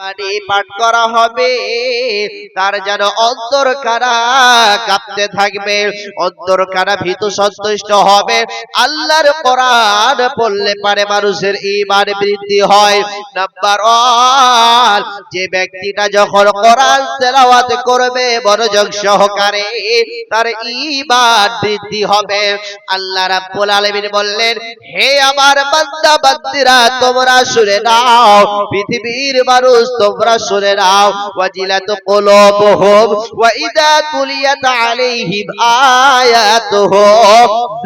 পানি পাঠ করা হবে। তার যেন অন্তর কারা কাঁপতে থাকবে অন্তর কারা ভীত সন্তুষ্ট হবে। আল্লাহর কোরআন পড়লে পারে মানুষের ইমান বৃদ্ধি হয়। নাম্বার ওয়ান, যে ব্যক্তিটা যখন কোরআন তেলাওয়াত করবে, মনোযোগ সহকারে তার ইমান বৃদ্ধি হবে। আল্লাহ রাব্বুল আলামিন বললেন, হে আমার বান্দা, বান্দিরা, তোমরা শুনে নাও, পৃথিবীর মানুষ তোমরা শুনে নাও, ওয়াজিলাত কুলুবুহুম ওয়া ইযা তুলিয়াত আলাইহিম আয়াতুহু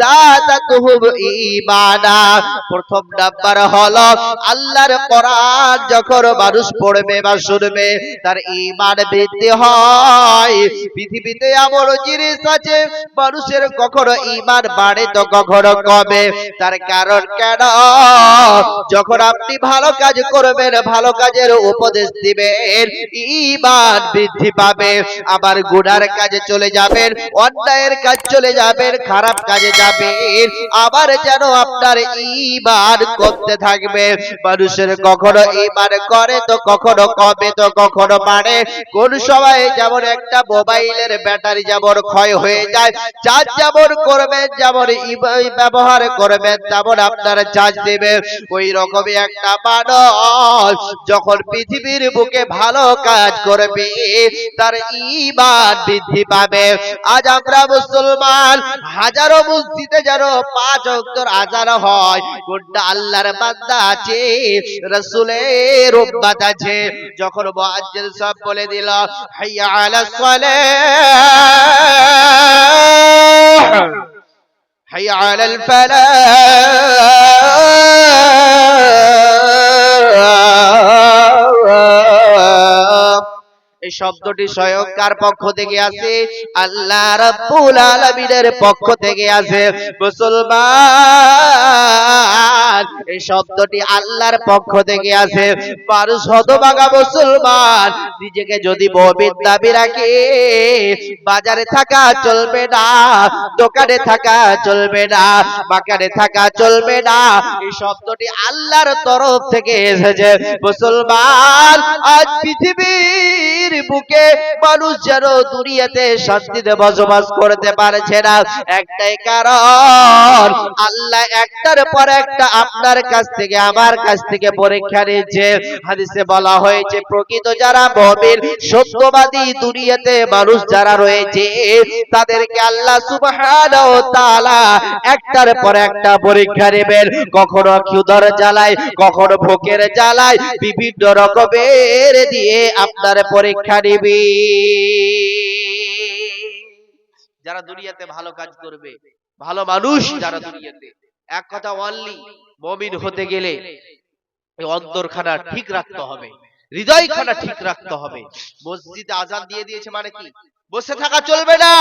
যাদাতুহুম ঈমানা। প্রথম নাম্বার হলো, আল্লাহর কোরআন যখন মানুষ পড়বে বা শুনবে, তার ঈমান বৃদ্ধি হয়। পৃথিবীতে এমন জিনিস আছে, মানুষের কখনো ঈমান বাড়ে তো কখনো কমে। তার কারণ কেন? যখন আপনি ভালো কাজ করবেন, ভালো কাজের উপদেশ দিবেন, ঈমান বৃদ্ধি পাবে, আবার গুনার কাজে চলে যাবেন, অন্যায়ের কাজ চলে যাবেন, খারাপ কাজে যাবেন, আবার যেন আপনার ঈমান করতে থাকবে। মানুষের কখনো ঈমান করে তো, কখনো কমে তো, কখনো বাড়ে। কোন সময় যেমন একটা মোবাইলের ব্যাটারি যেমন ক্ষয় হয়ে যায়, চার্জ যেমন করবেন, যেমন ব্যবহার করবেন, তেমন আপনারা চার্জ দেবে। ওই রকমই একটা মানুষ যখন পৃথিবীর বুকে ভালো কাজ করবে, তার ইবাদ বৃদ্ধি পাবে। আজ আমরা মুসলমান, হাজারো মসজিদে যেন পাঁচ অক্টর আজার হয় কোনটা আল্লাহর বান্দা আছে, রসুলের উম্মাদ আছে। যখন বাজ্যের সব বলে দিল, হাইয়া আলা হাইয়া আলাল ফালাহ। এই শব্দটি স্বয়ং কার পক্ষ থেকে আসে? আল্লাহ রাব্বুল আলামিনের পক্ষ থেকে আসে। মুসলমান। এই শব্দটি আল্লাহর পক্ষ থেকে আসে। মানুষ হতভাগা মুসলমান। নিজেকে যদি মুমিন দাবি রাখে বাজারে থাকা চলবে না দোকানে থাকা চলবে না বাগানে থাকা চলবে না। এই শব্দটি আল্লাহর তরফ থেকে এসেছে। মুসলমান আজ পৃথিবীর বুকে মানুষ যেন দুনিয়াতে শান্তিতে বসবাস করতে পারছে না। একটাই কারণ, আল্লাহ একটার পর একটা আপনার কাছ থেকে, আমার কাছ থেকে পরীক্ষা নিচ্ছে হাদিসে বলা হয়েছে, প্রকৃত যারা মুমিন, সত্যবাদী দুনিয়াতে মানুষ যারা রয়েছে, তাদেরকে আল্লাহ সুবহানাহু তাআলা একটার পর একটা পরীক্ষা নেবেন। কখনো ক্ষুধার জ্বালায়, কখনো ভোকের জ্বালায়, বিভিন্ন রকমের দিয়ে আপনার পরীক্ষা নিবি যারা দুনিয়াতে ভালো কাজ করবে, ভালো মানুষ যারা দুনিয়াতে। এক কথা অনলি মমিন হতে গেলে অন্তরখানা ঠিক রাখতে হবে, হৃদয়খানা ঠিক রাখতে হবে। মসজিদে আজান দিয়ে দিয়েছে মানে কি? বসে থাকা চলবে না,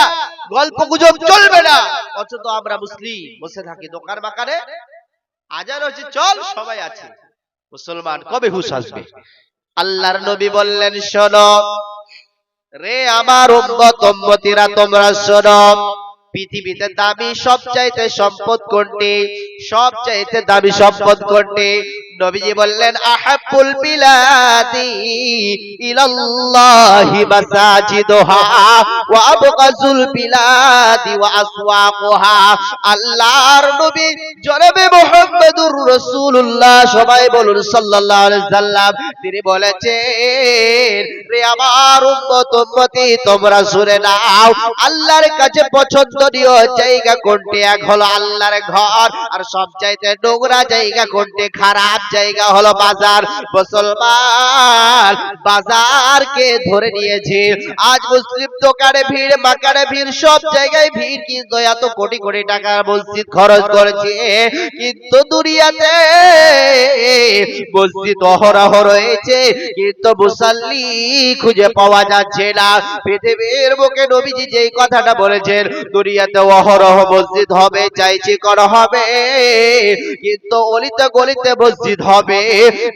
গল্প গুজব চলবে না। অথচ আমরা মুসলিম, বসে থাকি দোকান বাকারে আজান হচ্ছে, চল, সবাই আছে। মুসলমান কবে হুশ আসবে? আল্লাহর নবী বললেন শোনো। রে আমার উম্মত উম্মতিরা তোমরা শোনো। পৃথিবীতে দামি সবচাইতে সম্পদ কোনটি? সবচাইতে দামি সম্পদ কোনটি? নবীজি বললেন আহাবুল বিলাদি ইলাল্লাহি মাসাজিদুহা ওয়া আবগাজুল বিলাদি ওয়া আসওয়াকুহা। আল্লাহর নবী জনাবে মুহাম্মদুর রাসূলুল্লাহ সবাই বলুন সাল্লাল্লাহু আলাইহি সাল্লাম তিনি বলেছেন রে আমার উম্মত উম্মতি তোমরা শুনে নাও আল্লাহর কাছে পছন্দনীয় জায়গা কোনটি? এক হলো আল্লাহর ঘর আর সবচাইতে নোংরা জায়গা কোনটি? খারাপ জায়গা হলো বাজার। মুসলমান বাজারকে ধরে নিয়েছে। আজ মুসলিম দোকানে ভিড়, মাকানে ভিড়, সব জায়গায় ভিড় কিন্তু এত কোটি কোটি টাকা মসজিদ খরচ করেছে। কিন্তু দুনিয়াতে মসজিদ অহরহ রয়েছে। কিন্তু মুসাল্লি খুঁজে পাওয়া যাচ্ছে না। পৃথিবীর বুকে নবীজি যেই কথাটা বলেছেন, দুনিয়াতে অহরহ মসজিদ হবে, চাইছি করা হবে। কিন্তু অলিতে গলিতে মসজিদ হবে,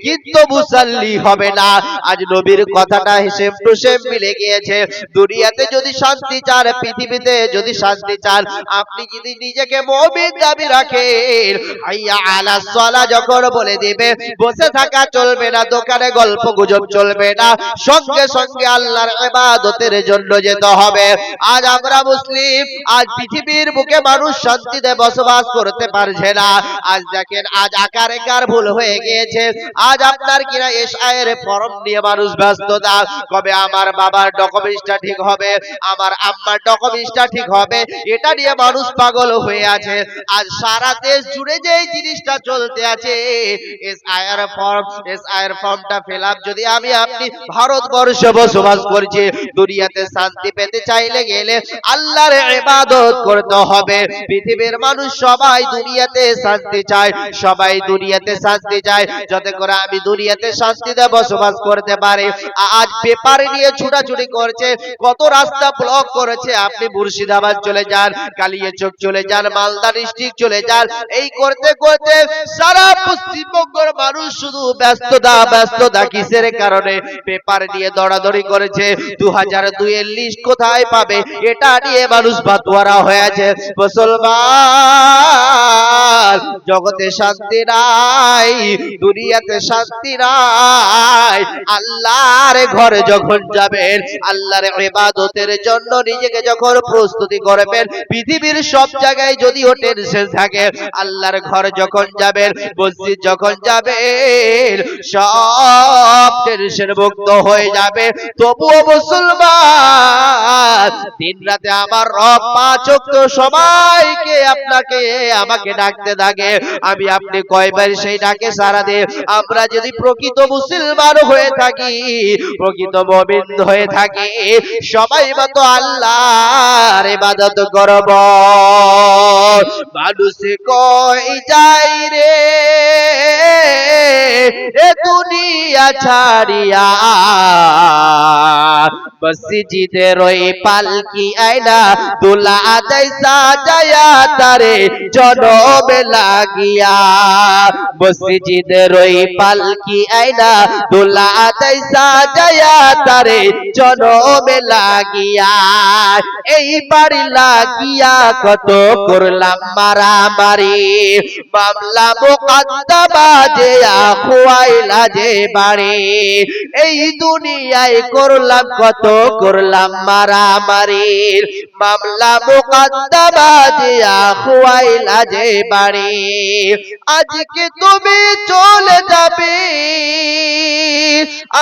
কিন্তু মুসাল্লি হবে না। আজ নবীর কথাটা হিসেব টু সেম মিলে গিয়েছে। দুনিয়াতে যদি শান্তি চান, পৃথিবীতে যদি শান্তি চান, আপনি যদি নিজেকে মুমিন দাবি রাখেন, আইয়া আলা সালা যখন বলে দিবে, বসে থাকা চলবে না, দোকানে গল্প গুজব চলবে না, সঙ্গে সঙ্গে আল্লাহর ইবাদতের জন্য যেতে হবে। আজ আমরা মুসলিম, আজ পৃথিবীর বুকে মানুষ শান্তিতে বসবাস করতে পারছে না। আজ দেখেন, আজ আকার একার ভুল হয়ে গিয়েছে। আজ আপনার কিনা এসআইয়ের ফর্ম নিয়ে মানুষ ব্যস্ত না। কবে আমার বাবার ডকুমেন্টসটা ঠিক হবে? আমার আম্মার ডকুমেন্টসটা ঠিক হবে? এটা নিয়ে মানুষ পাগল হয়ে আছে। আজ সারা দেশ জুড়ে যে জিনিসটা চলতে আছে এসআইআর ফর্ম এসআইআর ফর্মটা ফিল যদি আমি আপনি ভারতবর্ষে বসবাস করছি, দুনিয়াতে শান্তি পেতে চাইলে গেলে আল্লাহর ইবাদত করতে হবে। পৃথিবীর মানুষ সবাই দুনিয়াতে শান্তি চায়, সবাই দুনিয়াতে শান্তি চায় যাতে করে আমি দুনিয়াতে শান্তিতে বসবাস করতে পারি। আজ পেপার নিয়ে ছুটাছুটি করছে, কত রাস্তা ব্লক করেছে। আপনি মুর্শিদাবাদ চলে যান, কালিয়াচক চলে যান, মালদা ডিস্ট্রিক্ট চলে যান। এই করতে করতে সারা পশ্চিমবঙ্গের মানুষ শুধু ব্যস্ততা ব্যস্ততা কিসের কারণে? পেপার নিয়ে দৌড়াদৌড়ি করেছে দু হাজার দুইয়ের লিস্ট কোথায় পাবে? এটা নিয়ে মানুষ বাতুয়ারা হয়েছে। মুসলমান, জগতে শান্তি নাই। দুনিয়াতে শান্তি নাই। আল্লাহর ঘরে যখন যাবেন, আল্লাহর ইবাদতের জন্য নিজেকে যখন প্রস্তুতি করবেন, পৃথিবীর সব জায়গায় যদিও টেনশন থাকে, আল্লাহর ঘর যখন যাবেন, মসজিদ যখন যাবেন, সব টেনশন মুক্ত হয়ে যাবে। তবুও মুসলমান দিন রাতে আমার রব পাঁচ সবাইকে আপনাকে, আমাকে ডাকতে থাকে। আমি আপনি কয়বার সেই ডাকে সারা দে আমরা যদি প্রকৃত মুসলমান হয়ে থাকি, প্রকৃত মমিন হয়ে থাকি, সবাই মতো আল্লাহর ইবাদত করব। মানুষ কই যাই রে? এ দুনিয়া ছাড়িয়া মসজিদের ওই পালকি আয়না তোলা দেয় সাজায়া তারে জনমে লাগিয়া। মসজিদের ওই পালকি আয়না তোলা দেয় সাজায়া তারে জনমে লাগিয়া। এই বাড়ি লাগিয়া কত করলাম মারামারি। মামলা মোকদ্দমা যে খুয়াইলা যে বাড়ি। এই দুনিয়ায় করলাম কত করলাম মারামারি। মামলা মোকদ্দমা যে খুয়াইলা যে বাড়ি। আজকে তুমি চলে যাবে।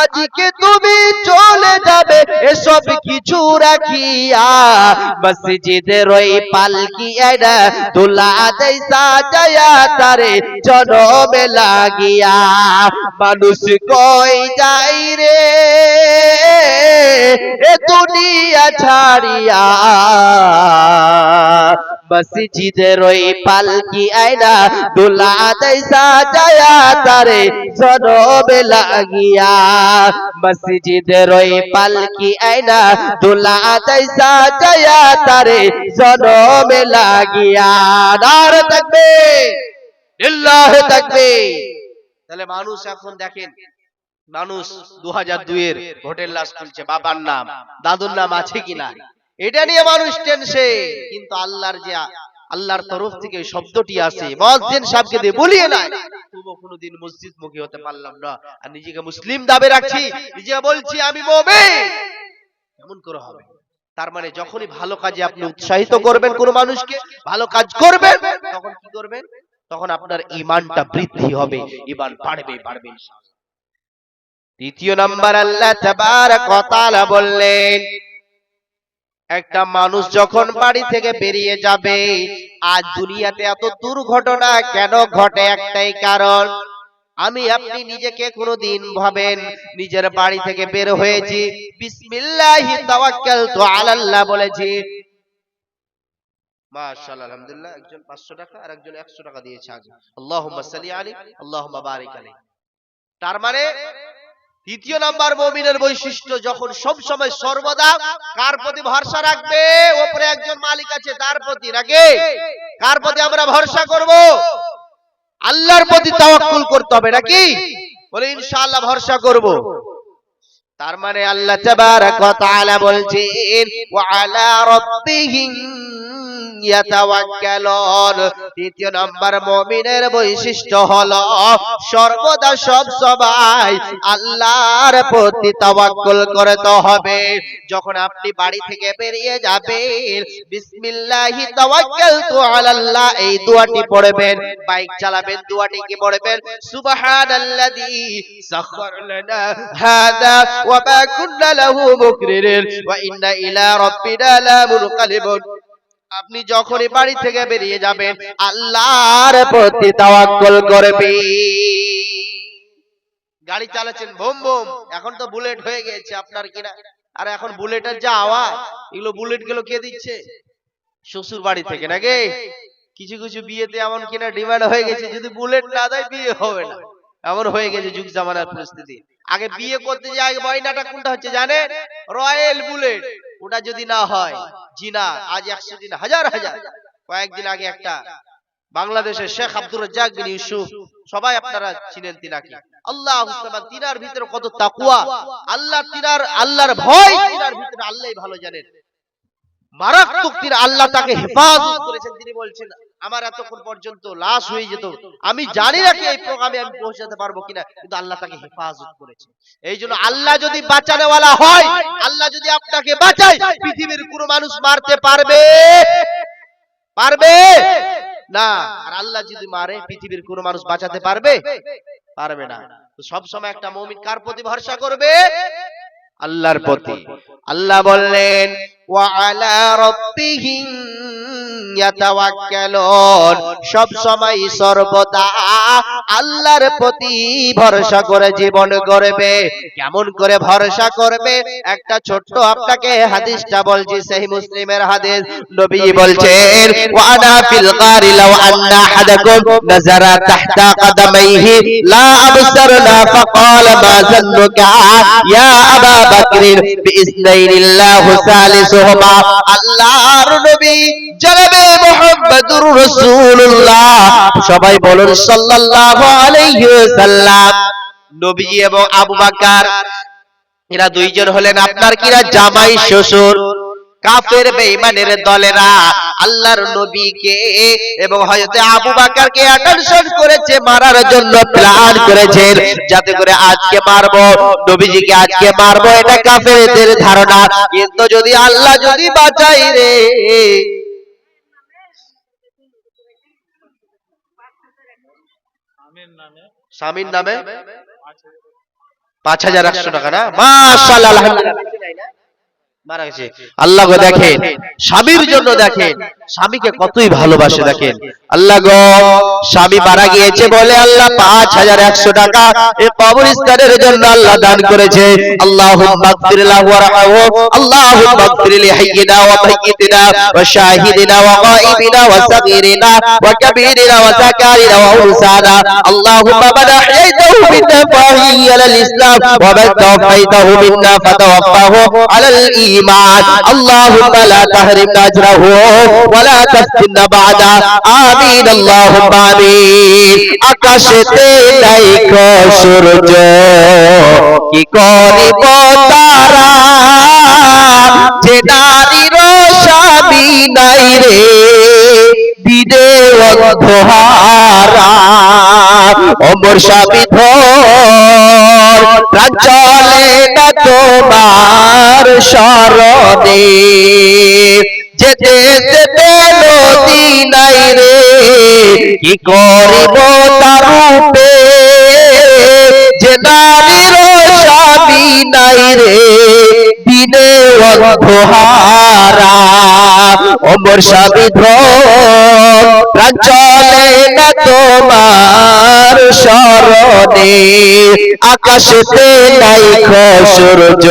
আজকে তুমি চলে যাবে, এসব কিছু রাখিয়া। মসজিদের ওই পালকি এনা তুলা দেয়, সাজায়া তারে জনমে লাগিয়া। মানুষ কই যাই রে? এ দুনিয়া ছাড়িয়া। মসজিদের ওই পালকি আয়না দুলা দেয় তারে জনমে লাগিয়া। মসজিদের ওই পালকি আয়না দুলা দেয় সাজায়া তারে জনমে লাগিয়া। নার থাকবে লিল্লাহ থাকবে। তাহলে মানুষ এখন দেখেন, মানুষ দু হাজার দুইয়ের ভোটের লাশ তুলছে, বাবার নাম, দাদুর নাম আছে কিনা? এটা নিয়ে মানুষ টেনশে কিন্তু আল্লাহর যে আল্লাহর তরফ থেকে শব্দটি আসে। মসজিদ সাহেবকে দিয়ে বলিয়ে না তবুও কোনোদিন মসজিদ মুখী হতে পারলাম না। আর নিজেকে মুসলিম দাবে রাখছি নিজেকে বলছি আমি মুমিন। কেমন করে হবে। তার মানে যখনই ভালো কাজে আপনি উৎসাহিত করবেন কোন মানুষকে ভালো কাজ করবেন তখন কি করবেন? তখন আপনার ইমানটা বৃদ্ধি হবে ইমান বাড়বে বাড়বে। দ্বিতীয় নাম্বার আল্লাহ তাবারক ওয়া তাআলা বললেন একটা মানুষ যখন বাড়ি থেকে বেরিয়ে যাবে আজ দুনিয়াতে এত দুর্ঘটনা কেন ঘটে একটাই কারণ? আমি আপনি নিজেকে কোনোদিন ভাবেন নিজের বাড়ি থেকে বের হয়েছি। বিসমিল্লাহি তাওয়াক্কালতু আলাল্লাহ বলেছি। মাশাআল্লাহ আলহামদুলিল্লাহ একজন 500 টাকা আর একজন 100 টাকা দিয়েছে আগে। আল্লাহুম্মা সাল্লি আলাইহি আল্লাহুম্মা বারিক আলাইহি। তার মানে তৃতীয় নাম্বার মুমিনের বৈশিষ্ট্য যখন সব সময় সর্বদা কার প্রতি ভরসা রাখবে? ওপরে একজন মালিক আছে, তার প্রতি নাকি কার প্রতি আমরা ভরসা করব? আল্লাহর প্রতি তাওয়াক্কুল করতে হবে, নাকি? বলে ইনশাআল্লাহ ভরসা করব। তার মানে আল্লাহ তাবারাক ওয়া তাআলা বলছেন, ওয়া আলা রাব্বিহিম তৃতীয় নাম্বার মুমিনের বৈশিষ্ট্য হলো, সর্বদা সব সময় আল্লাহর প্রতি তাওয়াক্কুল করতে হবে। যখন আপনি বাড়ি থেকে বেরিয়ে যাবেন, বিসমিল্লাহি তাওয়াক্কালতু আলাল্লাহ, এই দোয়াটি পড়বেন। বাইক চালাবেন, দোয়াটি কি পড়বেন? সুবহানাল্লাযী সাখখার হাযা ওয়া মা কুন্না লাহু মুকরিনিন ওয়া ইন্না ইলা রাব্বিনা লামুনকালিবুন আপনি যখনই বাড়ি থেকে বেরিয়ে যাবেন আল্লাহর প্রতি তাওয়াক্কুল করবে গাড়ি চালাচ্ছেন বোম বোম। এখন তো বুলেট হয়ে গেছে আপনার কিনা। আর এখন বুলেটের যা আওয়াজ এগুলো বুলেটগুলো কে দিচ্ছে? শ্বশুর বাড়ি থেকে নাকি? কিছু কিছু বিয়েতে এমন কিনা ডিমান্ড হয়ে গেছে যদি বুলেট না দেয় বিয়ে হবে না। এমন হয়ে গেছে যুগ জামানার পরিস্থিতি। আগে বিয়ে করতে যে আগে বয়নাটা কোনটা হচ্ছে জানেন? Royal Bullet. ওটা যদি না হয়, জিনা, আজ একশো দিন হাজার হাজার। কয়েকদিন আগে একটা বাংলাদেশের শেখ আব্দুর রাজ্জাক বিন ইউসুফ, সবাই আপনারা চিনেন তিনাকে। আল্লাহ তিনার ভিতরে কত তাকুয়া আল্লাহ, তিনার, আল্লাহর ভয়, তিনার ভিতরে আল্লাহ ভালো জানেন। মারাত্মক তিনি আল্লাহ তাকে হেফাজত করেছেন। তিনি বলছেন আমার এতক্ষণ পর্যন্ত লাশ হয়ে যেত। আমি জানি না কি এই প্রোগ্রামে আমি পৌঁছাতে পারব কিনা কিন্তু আল্লাহ তাকে হেফাজত করেছে এই জন্য আল্লাহ যদি বাঁচানোওয়ালা হয় আল্লাহ যদি আপনাকে বাঁচায় পৃথিবীর কোনো মানুষ মারতে পারবে? পারবে? না। আর আল্লাহ যদি মারে পৃথিবীর কোনো মানুষ বাঁচাতে পারবে? পারবে? না। তো সব সময় একটা মমিন কার প্রতি ভরসা করবে? আল্লাহর প্রতি। আল্লাহ বললেন ওয়া আলা রাব্বিহিম ইয়াতাওয়াক্কালুন। সব সময় সর্বদা আল্লাহর প্রতি ভরসা করে জীবন করবে কেমন করে ভরসা করবে? একটা ছোট্ট আপনাকে হাদিসটা বলছি, সেই মুসলিমের হাদিস। নবী বলছেন ওয়া আনা ফিল গারি লাও আন্না আহাদাকুম নাজারা তাহতা কদমাইহি, লা আবসারনা ফাকাল মা জান্নুকা ইয়া আবা বকর বিইজনিল্লাহু সালিসুহুমা। আল্লাহর নবী, জনাবে মুহাম্মদুর রাসূলুল্লাহ। সবাই বলুন সাল্লাল্লাহু আলাইহি ওয়াসাল্লাম। নবী এবং আবু বকর, এরা দুইজন হলেন আপনার কিরা জামাই শ্বশুর। কাফের বেঈমানের দলেরা আল্লাহর নবীকে এবং হযরত আবু বকরকে অ্যাটেনশন করেছে, মারার জন্য প্ল্যান করেছেন, যাতে করে আজকে মারবো, নবীজিকে আজকে মারবো, এটা কাফেরদের ধারণা। কিন্তু যদি আল্লাহ যদি বাঁচাই রে স্বামীর নামে? পাঁচ হাজার একশো টাকা না? মাশাআল্লাহ আলহামদুলিল্লাহ। মারা গেছে। আল্লাহ গো দেখেন স্বামীর জন্য দেখেন। স্বামীকে কতই ভালোবাসে দেখেন আল্লাহ গো স্বামী মারা গিয়েছে বলে আল্লাহ পাঁচ হাজার একশো টাকা এই কবরস্থানের জন্য আল্লাহ দান করেছে আল্লাহ আল্লাহ হাইয়িনা ওয়া মাইয়িতিনা ওয়া শাহিদিনা ওয়া গায়িবিনা ওয়া সাগীরিনা ওয়া কাবীরিনা ওয়া যাকারিনা ওয়া উনসানা اللهم من أحييته منا فأحيي على الإسلام ومن توفيته منا فتوفاه على الإيمان اللهم لا تحرمنا أجره আমিন আল্লাহুম্মা আমিন সূর্য, কি করিব তারা? যে নারীর স্বামী নাই রে দিদে অন্ধহারা। অমর স্বামী ধর চলে না তোমার শরণে। যেতে যেতে নদী নাই রে, কি করিব তার রূপে? যে নারীর স্বামী নাই রে দিনে অন্ধহারা। অমর স্বামী চলে না তোমার স্মরণে আকাশেতে নাই সূর্য,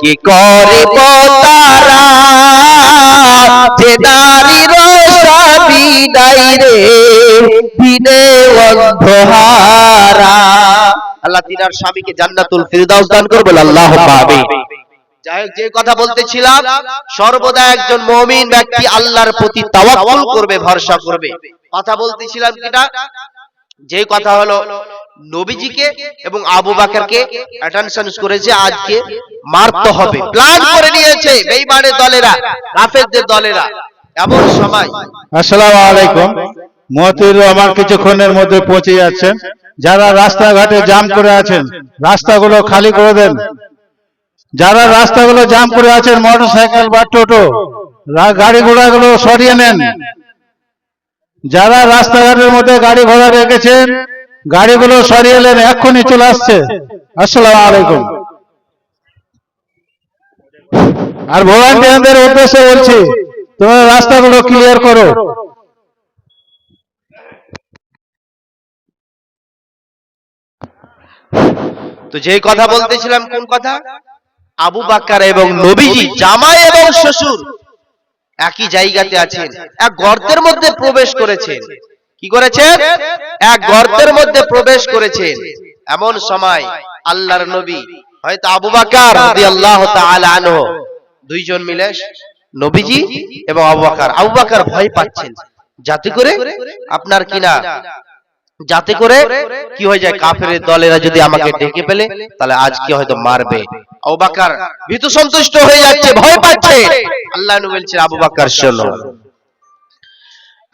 কি করিব তারা? যে স্বামী নাই রে, দিনে আল্লাহ তিনার স্বামীকে জান্নাতুল ফিরদাউস দান করবে আল্লাহ পাবে। যে কথা বলতেছিলাম, সর্বদা একজন মমিন ব্যক্তি আল্লাহর প্রতি তাওয়াক্কুল করবে, ভরসা করবে। কথা বলতেছিলাম কিনা? যে কথা হলো, নবীজিকে এবং আবু বাকারকে অ্যাটেনশন করেছে আজকে মারতে হবে। প্ল্যান করে নিয়েছে বেঈমানের দলেরা, কাফেরদের দলেরা। এমন সময় আসসালামু আলাইকুম। মতিউর রহমান কিছুক্ষণের মধ্যে পৌঁছে যাচ্ছেন। যারা রাস্তাঘাটে জাম করে আছেন, রাস্তাগুলো খালি করে দেন। যারা রাস্তাগুলো জাম করে আছেন মোটর সাইকেল বা টোটো গাড়ি ঘোড়াগুলো সরিয়ে নেন। যারা রাস্তাঘাটের মধ্যে গাড়ি ঘোড়া রেখেছেন, গাড়িগুলো সরিয়ে নেন, এক্ষুনি চলে আসছে। আসসালামু আলাইকুম। আর ভলান্টিয়ারদের উদ্দেশ্যে বলছি, তোমরা রাস্তাগুলো ক্লিয়ার করো। তো যেই কথা বলতেছিলাম, কোন কথা? আবু বাক্কার এবং নবীজি জামাই এবং শ্বশুর একই জায়গাতে আছেন এক গর্তের মধ্যে প্রবেশ করেছেন। কি করেছেন? এক গর্তের মধ্যে প্রবেশ করেছেন। এমন সময় আল্লাহর নবী হয়তো আবু রাদিয়াল্লাহু তাআলা আনহু দুইজন মিলে নবীজি এবং আবু বাক্কার। আবু বাকার ভয় পাচ্ছেন। যাতে করে আপনার কিনা যাতে করে কি হয়ে যায়? কাফের দলেরা যদি আমাকে ডেকে ফেলে তাহলে আজকে হয়তো মারবে। আবু বাকার ভীতু সন্তুষ্ট হয়ে যাচ্ছে ভয় পাচ্ছে। আল্লাহ নবী বলছেন আবু বাকার শোনো।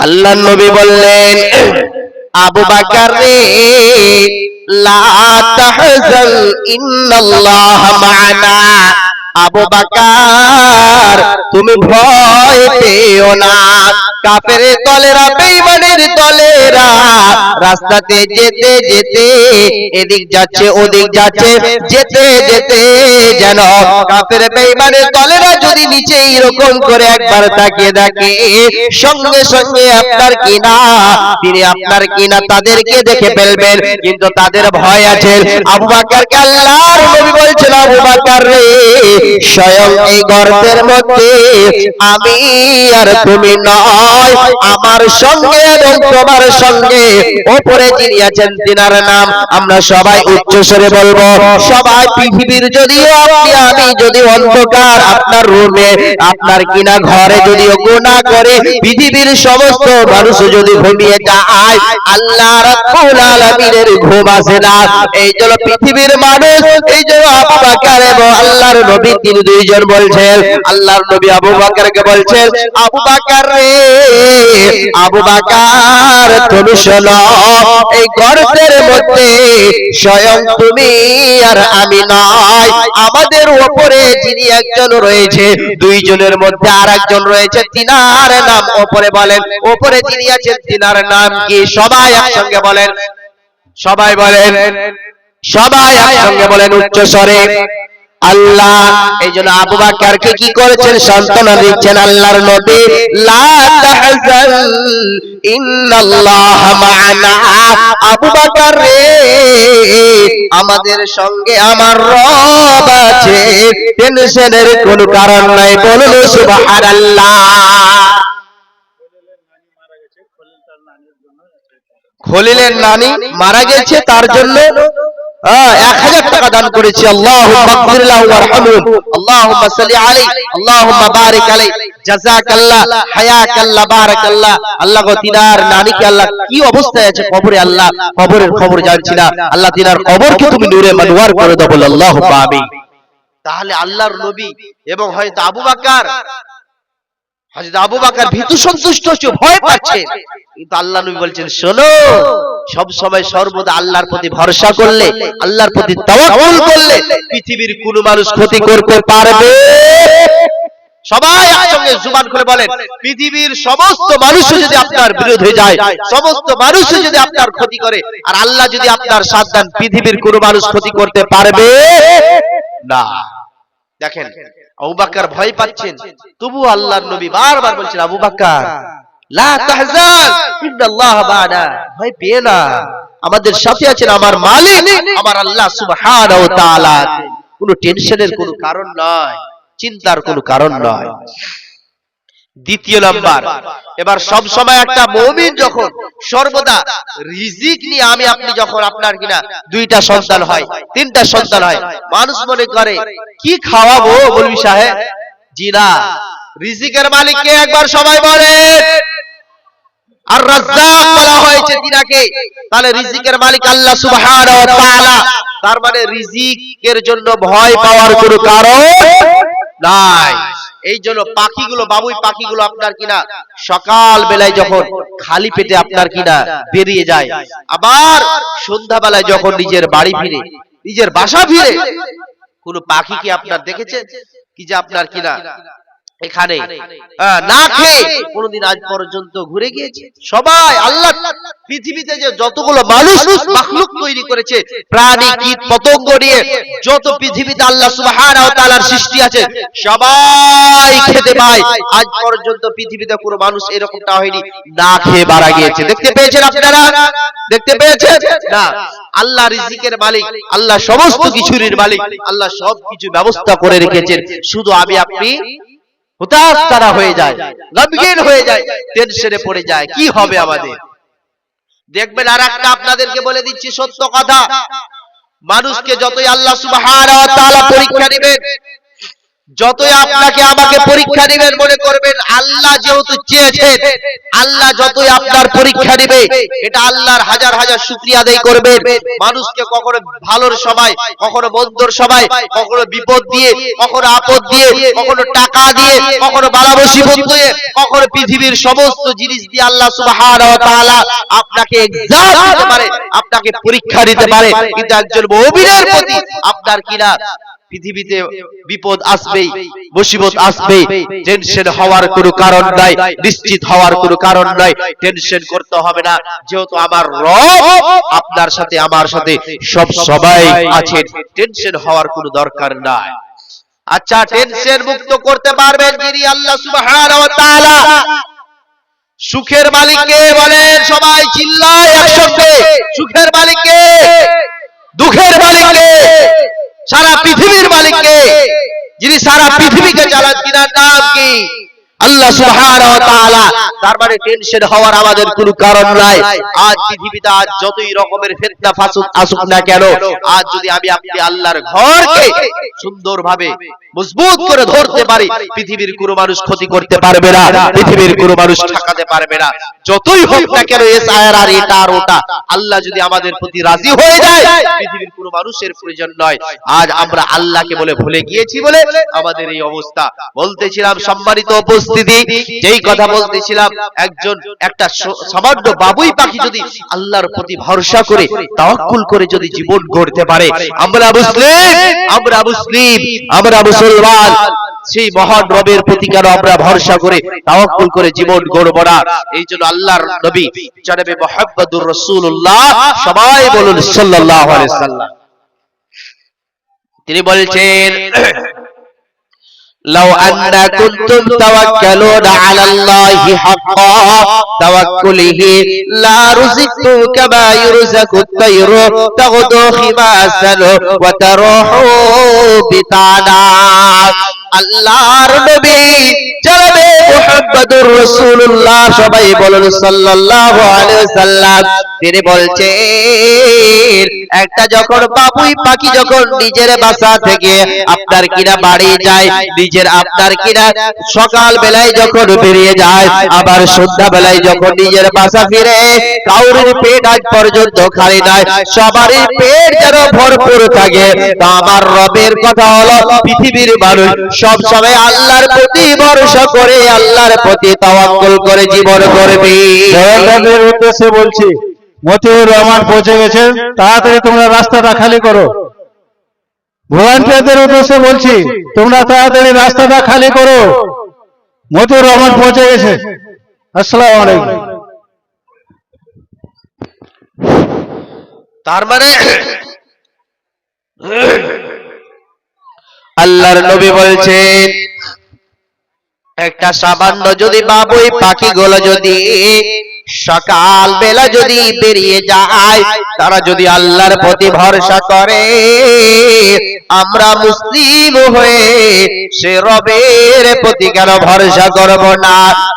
আল্লাহ নবী বললেন আবু বাকার রে লা তাহজান ইন্নাল্লাহ মা'ানা। আবু বাকার তুমি ভয় পেও না। কাফের দলেরা বেঈমানের দলেরা রাস্তাতে যেতে যেতে এদিক যাচ্ছে, ওদিক যাচ্ছে, যেতে যেতে যেন কাফের বেঈমানের দলেরা যদি নিচে এরকম করে একবার তাকিয়ে দেখে, সঙ্গে সঙ্গে আপনার কিনা, তিনি আপনার কিনা তাদেরকে দেখে ফেলবেন, কিন্তু তাদের ভয় আছে। আবু বাকারকে আল্লাহর নবী বলছেন আবু বাকার রে, স্বয়ং এই গর্তের মধ্যে আমি আর তুমি নয় আমার সঙ্গে এবং তোমার সঙ্গে। ওপরে যিনি আছেন তিনার নাম আমরা সবাই উচ্চ স্বরে বলব। সবাই পৃথিবীর যদিও আপনি আমি যদি অন্ধকার আপনার রুমে আপনার কিনা ঘরে যদিও গোনা করে পৃথিবীর সমস্ত মানুষ যদি ঘুমিয়ে যায় আল্লাহ রাব্বুল আলামিনের ঘুম আসে না। এই জন্য পৃথিবীর মানুষ এই জন্য আবু বকর এবং আল্লাহর নবী তিনি দুইজন বলছেন আল্লাহর নবী আবু বকরকে বলছেন আবু বকর রে আবু বকর তুমি শোনো, এই গর্তের মধ্যে স্বয়ং তুমি আর আমি নয়। আমাদের উপরে যিনি একজন রয়েছে, দুইজনের মধ্যে আর একজন রয়েছে, তিনার নাম ওপরে বলেন। ওপরে যিনি আছেন, তিনার নাম কি? সবাই একসঙ্গে বলেন। সবাই বলেন। সবাই একসঙ্গে বলেন উচ্চ স্বরে আল্লাহ এই জন্য আবু বাক্কারকে কি করেছেন? সান্ত্বনা দিচ্ছেন আল্লাহর নবী আবু বাক্কার রে, আমাদের সঙ্গে আমার রব আছে। টেনশনের কোনো কারণ নাই। বলুন, সুবহানাল্লাহ। খলিলের নানি মারা গেছে, তার জন্য এক হাজার টাকা দান করেছি। আল্লাহ আল্লাহ কি অবস্থায় আছে আল্লাহ খবর জানছি না। আল্লাহ আল্লাহ তাহলে আল্লাহর নবী এবং হয়তো আবু বকর হযরত আবু বকর ভীতু সন্তুষ্ট হচ্ছে ভয় পাচ্ছে। কিন্তু আল্লাহ নবী বলছেন শোনো সব সময় সর্বদা আল্লাহর প্রতি ভরসা করলে আল্লাহর প্রতি তাওয়াক্কুল করলে পৃথিবীর কোন মানুষ ক্ষতি করতে পারবে। সবাই একসঙ্গে জুবান খুলে বলেন পৃথিবীর সমস্ত মানুষ যদি আপনার বিরোধে যায় সমস্ত মানুষ যদি আপনার ক্ষতি করে আর আল্লাহ যদি আপনার সাথ দেন পৃথিবীর কোন মানুষ ক্ষতি করতে পারবে? না। দেখেন আবু বাক্কার ভয় পাচ্ছেন। তবু আল্লাহর নবী বারবার বলছেন আবু বাক্কার লা তাহজান। ইন্নাল্লাহ বানা। ভয় পেয়ে না। আমাদের সাথে আছেন আমার মালিক আমার আল্লাহ সুবহানাহু ওয়া তাআলা। কোনো টেনশনের কোনো কারণ নয় চিন্তার কোনো কারণ নয়। দ্বিতীয় নাম্বার। এবার সব সময় একটা মৌমিন যখন সর্বদা রিজিক নিয়ে আমি আপনি যখন আপনার কিনা দুইটা সন্তান হয়, তিনটা সন্তান হয়, মানুষ মনে করে, কি খাওয়াবো বলবি সাহেব? জি না। রিজিকের মালিককে একবার সবাই বলে, আর রাজ্জাক বলা হয়েছে তিনাকে, তাহলে রিজিকের মালিক আল্লাহ সুবহানাহু ওয়া তাআলা। তার মানে রিজিকের জন্য ভয় পাওয়ার কোনো কারণ নাই। এই জন্য পাখিগুলো বাবুই পাখিগুলো আপনার কিনা? সকাল বেলায় যখন খালি পেটে আপনার কিনা বেরিয়ে যায়। আবার সন্ধ্যাবেলায় যখন নিজের বাড়ি ফিরে নিজের বাসা ফিরে কোন পাখি কি আপনার দেখেছে কি যে আপনার কিনা? এখানে না খেয়ে কোনদিন আজ পর্যন্ত ঘুরে গিয়েছে। সবাই আল্লাহ পৃথিবীতে যে যতগুলো মানুষ মাখলুক তৈরি করেছে প্রাণী কীট পতঙ্গ নিয়ে যত পৃথিবীতে আল্লাহ সুবহানাহু ওয়া তাআলার সৃষ্টি আছে সবাই খেতে পায়। আজ পর্যন্ত পৃথিবীতে কোনো মানুষ এরকমটা হয়নি না খেয়ে মারা গিয়েছে। দেখতে পেয়েছেন আপনারা? দেখতে পেয়েছেন? না। আল্লাহ রিজিকের মালিক আল্লাহ সমস্ত কিছুর মালিক আল্লাহ সব কিছু ব্যবস্থা করে রেখেছেন। শুধু আমি আপনি হতাশ তারা হয়ে যায় গম্ভীর হয়ে যায় টেনশনে পড়ে যায়। কি হবে আমাদের? দেখবেন আর একটা আপনাদেরকে বলে দিচ্ছি সত্য কথা। মানুষকে যতই আল্লাহ সুবহানাহু ওয়া তাআলা পরীক্ষা নেবেন যতই আপনাকে আমাকে পরীক্ষা নেবেন মনে করবেন আল্লাহ যেহেতু চেয়েছেন আল্লাহ যতই আপনার পরীক্ষা নেবে এটা আল্লাহর হাজার হাজার শুকরিয়া আদায় করবেন। মানুষকে কখনো ভালোর সময় কখনো মন্দর সময় কখনো বিপদ দিয়ে কখনো আপদ দিয়ে কখনো টাকা দিয়ে কখনো বালা মুসিবত দিয়ে কখনো পৃথিবীর সমস্ত জিনিস দিয়ে আল্লাহ সুবহানাহু ওয়া তাআলা আপনাকে এক্সাম দিতে পারে আপনাকে পরীক্ষা দিতে পারে। কিন্তু একজন মুমিনের প্রতি আপনার কিনা পৃথিবীতে বিপদ আসবেই মুসিবত আসবে টেনশন হওয়ার কোনো কারণ নাই নিশ্চিত হওয়ার কোনো কারণ নাই টেনশন করতে হবে না যেহেতু আমার রব আপনার সাথে আমার সাথে সব সবাই আছেন টেনশন হওয়ার কোনো দরকার নাই। আচ্ছা টেনশন মুক্ত করতে পারবেন যিনি আল্লাহ সুবহানাহু ওয়া তাআলা। সুখের মালিককে বলেন সবাই চিল্লায় একসঙ্গে সুখের মালিককে দুঃখের মালিক মালিককে সারা পৃথিবীর মালিককে যিনি সারা পৃথিবীকে চালান কিনার নাম কি? আল্লাহ সুবহানাহু ওয়া তাআলা। তার মানে টেনশন হওয়ার আমাদের কোনো কারণ নাই। আজ পৃথিবীতে আজ যতই রকমের ফিতনা ফাসুক আসুক না কেন আজ যদি আমি আপনি আল্লাহর ঘরকে সুন্দরভাবে মজবুত করে ধরতে পারি পৃথিবীর কোনো মানুষ ক্ষতি করতে পারবে না পৃথিবীর কোনো মানুষ ঠকাতে পারবে না। যতই হোক না কেন এস আয়ার আর এটা আর ওটা। আল্লাহ যদি আমাদের প্রতি রাজি হয়ে যায় পৃথিবীর কোনো মানুষের প্রয়োজন নয়। আজ আমরা আল্লাহকে বলে ভুলে গিয়েছি বলে আমাদের এই অবস্থা। বলতেছিলাম সম্মানিত উপস্থিতি যেই কথা বলতেছিলাম একজন একটা সামান্য বাবুই পাখি যদি আল্লাহর প্রতি ভরসা করে তাওয়াক্কুল করে যদি জীবন গড়তে পারে আমরা মুসলিম আমরা মুসলিম আমরা মুসলমান, সেই মহান রবের প্রতি কেন আমরা ভরসা করে তাওয়াক্কুল করে জীবন গড়ব না? এই জন্য আল্লাহর নবী জনাবে মুহাম্মদুর রাসূলুল্লাহ সবাই বলুন সাল্লাল্লাহু আলাইহি সাল্লাম তিনি বলছেন لو أن كنتم توكلون على الله حقا توكله لا رزقتم كما يرزق الطير تغدو خماسا وتروح بطانا. আল্লাহর নবী জনাবে মুহাম্মদুর রাসূলুল্লাহ। সবাই সাল্লাল্লাহু আলাইহি তিনি বলছেন, একটা যখন বাবুই পাখি যখন নিজের বাসা থেকে আপনার কিনা বাড়ি যায়, নিজের আপনার কিনা সকাল বেলায় যখন বেরিয়ে যায়, আবার সন্ধ্যা বেলায় যখন নিজের বাসা ফিরে, কাউরের পেট আজ পর্যন্ত খালি নাই, সবারই পেট যেন ভরপুর থাকে। তা আমার রবের কথা হলো পৃথিবীর মানুষ সব সময় আল্লাহর প্রতি ভরসা করে আল্লাহর প্রতি তাওয়াক্কুল করে জীবন করবে। জওয়ানদের উদ্দেশ্যে বলছি মতিউর রহমান পৌঁছে গেছেন তাড়াতাড়ি তোমরা রাস্তাটা খালি করো। ভলান্টিয়ারদের উদ্দেশ্যে বলছি তোমরা তাড়াতাড়ি রাস্তাটা খালি করো। মতিউর রহমান পৌঁছে গেছে। আসসালামু আলাইকুম। তার মানে আল্লাহর নবী বলছেন একটা সামান্য যদি বাবুই পাখিগুলো যদি সকাল বেলা যদি বেরিয়ে যায়, তারা যদি আল্লাহর প্রতি ভরসা করে, আমরা মুসলিম হয়ে সে রবের প্রতি কেন ভরসা করব না?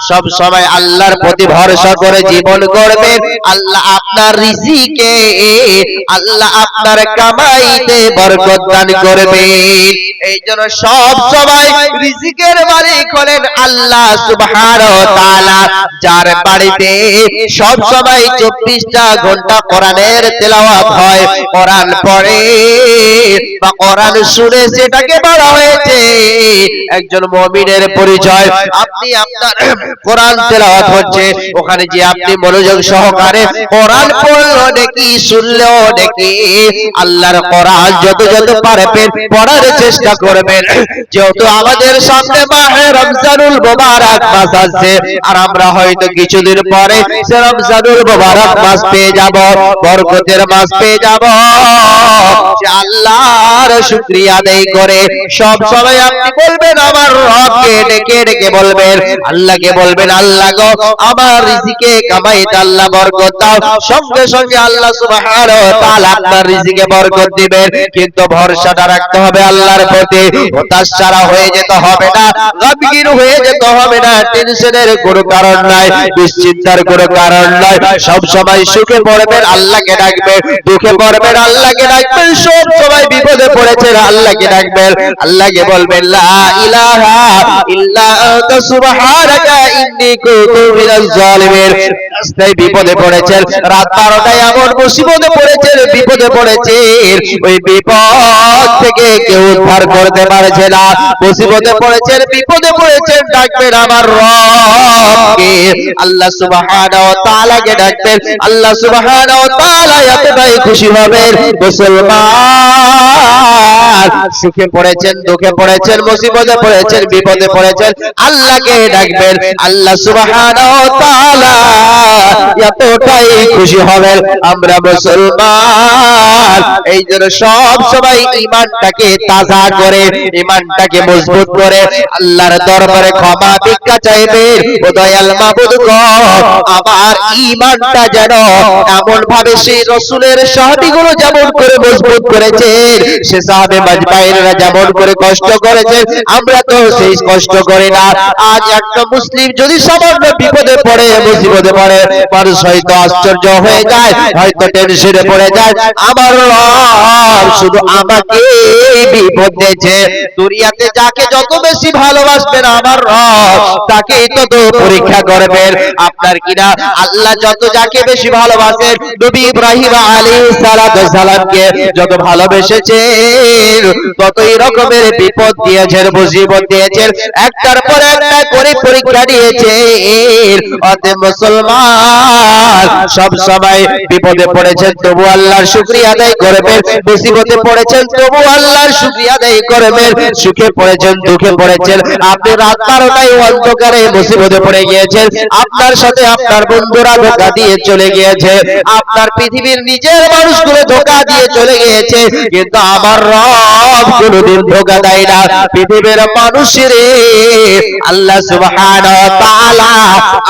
সব সময় আল্লাহর প্রতি ভরসা করে জীবন করবেন আল্লাহ আপনার রিজিকে, আল্লাহ আপনার কামাইতে বরকত দান করবেন এই জন্য সব সবাই রিজিকের মালিক হলেন আল্লাহ সুবহানাহু ওয়া তাআলা, যার বাড়িতে সব সময় চব্বিশটা ঘণ্টা কোরআনের তেলাওয়াত হয়। কোরআন পড়ে বা কোরআন শুনে সেটাকে বলা হয়েছে। একজন মুমিনের পরিচয়। আপনি আপনার কোরআন তেলাওয়াত হচ্ছে। ওখানে যে আপনি মনোযোগ সহকারে কোরআন পড়ল নাকি, শুনলেও নাকি আল্লাহর কোরআন যত যত পারবেন, পড়ার চেষ্টা করবেন। যেহেতু আমাদের সামনে মাহে রমজানুল মোবারক মাস আছে আর আমরা হয়তো কিছুদিন পরে সে রমজানুল মোবারক মাস পেয়ে যাব, বরকতের মাস পেয়ে যাব। আল্লাহর শুকরিয়া আদায় করে সব সময় আপনি বলবেন, আমার রবকে ডেকে ডেকে বলবেন, আল্লাহকে বলবেন, আল্লাহ গো, আমার রিজিকে কামাইতে আল্লাহ বরকত দাও। সঙ্গে সঙ্গে আল্লাহ সুবহানাহু ওয়া তাআলা আপনার রিজিকে বরকত দিবেন। কিন্তু ভরসাটা রাখতে হবে আল্লাহর প্রতি। হতাশ ছাড়া হয়ে যেতে হবে না। গমগিন হয়ে যেতে হবে না। টেনশনের কোনো কারণ নাই, দুশ্চিন্তার কোনো কারণ নাই। সব সময় সুখে পড়বেন, আল্লাহকে ডাকবেন, দুঃখে পড়বেন, আল্লাহকে ডাকবেন, সব সময় বিপদে পড়েছেন, আল্লাহকে ডাকবেন। আল্লাহকে বলবেন, লা ইলাহা ইল্লা আনতা সুবহানাকা, ইন্নী কুনতু মিনাজ জালিমিন রাস্তায় বিপদে পড়েছেন। রাত বারোটায় এমন মুসিবতে পড়েছেন, বিপদে পড়েছেন। ওই বিপদ থেকে কেউ উদ্ধার করতে পারছে না। মুসিবতে পড়েছেন, বিপদে পড়েছেন, ডাকবেন আমার রবকে। আল্লাহ সুবহানাহু ওয়া তাআলাকে ডাকবেন। আল্লাহ সুবহানাহু ওয়া তাআলা এতটাই খুশি হবেন। মুসলমান সুখে পড়েছেন, দুঃখে পড়েছেন, মুসিবতে পড়েছেন, বিপদে পড়েছেন, আল্লাহকে ডাকবেন। আল্লাহ সুবহানাহু ওয়া তাআলা এতটাই খুশি হবেন আমরা মুসলমান। এই জন্য সব সময় ইমানটাকে তাজা করে, ইমানটাকে মজবুত করে আল্লাহর দরবারে ক্ষমা ভিক্ষা গো, আমার ইমানটা যেন এমন ভাবে সেই রসুলের সাহাবিগুলো যেমন করে মজবুত করেছেন, সে সাহাবে মাজমাইনরা যেমন করে কষ্ট করেছেন, আমরা তো সেই কষ্ট করি না। আজ একটা মুসলিম যদি সামান্য বিপদে পড়ে পড়ে হয়তো আশ্চর্য হয়ে যায়, হয়তো টেনশনে পড়ে যায়। আমার শুধু আমাকে বিপদ দিয়েছে। দুনিয়াতে যাকে যত বেশি ভালোবাসবেন আমার তত পরীক্ষা করবেন। আপনার কিনা আল্লাহ যত যাকে বেশি ভালোবাসেন, নবী ইব্রাহিম সালাতু সালামকে যত ভালোবেসেছেন, ততই রকমের বিপদ দিয়েছেন, মুসিবত দিয়েছেন। একটার পর একটা করে পরীক্ষা দিয়েছেন। অতে মুসলমান সব সময় বিপদে পড়েছেন, তবু আল্লাহর শুকরিয়া আদায় করবেন। মুসিবতে পড়েছেন, তবু আল্লাহর শুকরিয়া আদায় করবেন। সুখে পড়েছেন, দুঃখে পড়েছেন। আপনি রাত বারোটায় অন্ধকারে মুসিবতে পড়ে গিয়েছেন। আপনার সাথে আপনার বন্ধুরা ধোকা দিয়ে চলে গিয়েছে। আপনার পৃথিবীর নিজের মানুষগুলো ধোকা দিয়ে চলে গিয়েছে। কিন্তু আমার রব কোনোদিন ধোকা দেয় না। পৃথিবীর মানুষের আল্লাহ তাআলা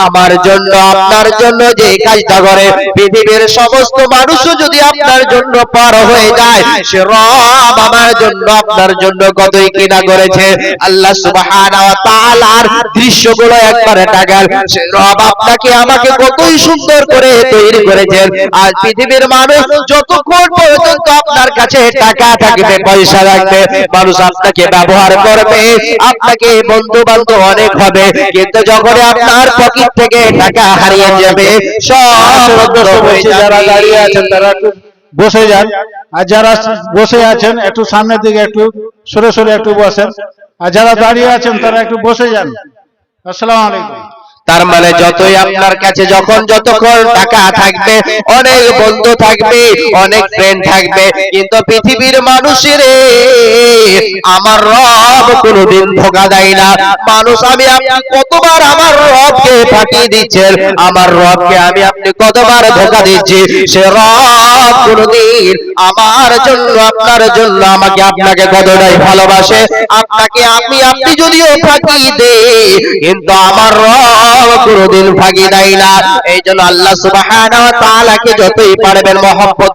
আমার জন্য আপনার জন্য যে কাজটা করে, পৃথিবীর সমস্ত মানুষও যদি আপনার জন্য পার হয়ে যায়, সে রব আমার জন্য আপনার জন্য কতই কিনা করেছে। আল্লাহ সুবহানাহু ওয়া তাআলার দৃশ্যগুলো একবারে টাকার সে রব আপনাকে আমাকে কতই সুন্দর করে তৈরি করেছেন আর পৃথিবীর মানুষ যতক্ষণ পর্যন্ত আপনার কাছে টাকা থাকবে, পয়সা রাখবে মানুষ আপনাকে ব্যবহার করবে, আপনাকে বন্ধু বান্ধব অনেক হবে। কিন্তু যখন আপনার পকেট থেকে টাকা হারিয়ে যাবে সব বন্ধ হয়ে যারা যাবে। দাঁড়িয়ে আছেন তারা একটু বসে যান আর যারা বসে আছেন একটু সামনের দিকে একটু সরে সরে একটু বসেন আর যারা দাঁড়িয়ে আছেন তারা একটু বসে যান আসসালামু আলাইকুম তার মানে যতই আপনার কাছে যখন যতক্ষণ টাকা থাকবে, অনেক বন্ধু থাকবে, অনেক ফ্রেন্ড থাকবে, কিন্তু পৃথিবীর মানুষের আমার রব কোনোদিন ধোকা দেয় না। মানুষ, আমি আপনি কতবার আমার রবকে ফাটিয়ে দিচ্ছেন? আমার রবকে আমি আপনি কতবার ধোকা দিচ্ছি? সে রব কোনোদিন আমার জন্য, আপনার জন্য আমাকে আপনাকে কতটাই ভালোবাসে? আপনাকে আমি, আপনি যদিও ফাঁকি দে কিন্তু আমার রব কোনোদিন ফাঁকি দেয় না। এই জন্য আল্লাহ সুবাহ যতই পারবেন মহব্বত